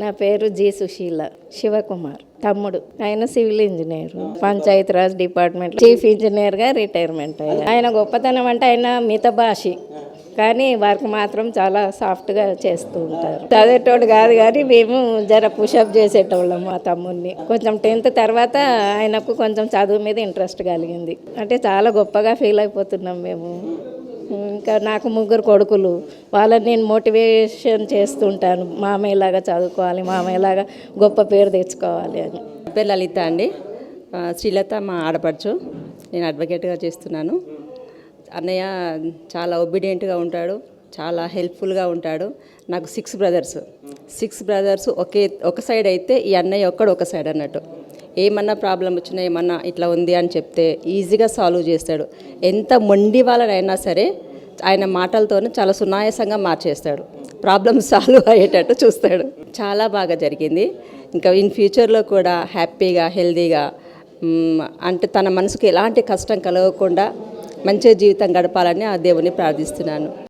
నా పేరు జి సుశీల శివకుమార్. తమ్ముడు. ఆయన civil engineer. Panchayat raj department chief ఇంజనీర్గా రిటైర్మెంట్ అయ్యారు ఆయన గొప్పతనం అంటే ఆయన మితభాషి కానీ వర్క్ మాత్రం చాలా సాఫ్ట్గా చేస్తూ ఉంటారు. చదివేటోడు కాదు కానీ మేము జర పుషప్ చేసేటోళ్ళం మా తమ్ముడిని. కొంచెం టెన్త్ తర్వాత ఆయనకు కొంచెం చదువు మీద ఇంట్రెస్ట్ కలిగింది. అంటే చాలా గొప్పగా ఫీల్ అయిపోతున్నాం మేము. ఇంకా నాకు ముగ్గురు కొడుకులు. వాళ్ళని నేను మోటివేషన్ చేస్తుంటాను. మామయ్యలాగా చదువుకోవాలి మామయ్యలాగా గొప్ప పేరు తెచ్చుకోవాలి అని. పేరు లలిత అండి. శ్రీలత మా ఆడపడుచు. నేను అడ్వకేట్గా చేస్తున్నాను. అన్నయ్య చాలా ఒబీడియంట్గా ఉంటాడు చాలా హెల్ప్ఫుల్గా ఉంటాడు. నాకు సిక్స్ బ్రదర్స్ సిక్స్ బ్రదర్స్ ఒకే ఒక సైడ్ అయితే ఈ అన్నయ్య ఒక్కడు ఒక సైడ్ అన్నట్టు. ఏమన్నా ప్రాబ్లం వచ్చినా ఏమన్నా ఇట్లా ఉంది అని చెప్తే ఈజీగా సాల్వ్ చేస్తాడు. ఎంత మొండి వాళ్ళనైనా సరే ఆయన మాటలతోనే చాలా సునాయాసంగా మార్చేస్తాడు. ప్రాబ్లమ్ సాల్వ్ అయ్యేటట్టు చూస్తాడు. చాలా బాగా జరిగింది. ఇంకా ఇన్ ఫ్యూచర్లో కూడా హ్యాపీగా హెల్దీగా అంటే తన మనసుకు ఎలాంటి కష్టం కలగకుండా మంచి జీవితం గడపాలని ఆ దేవుని ప్రార్థిస్తున్నాను.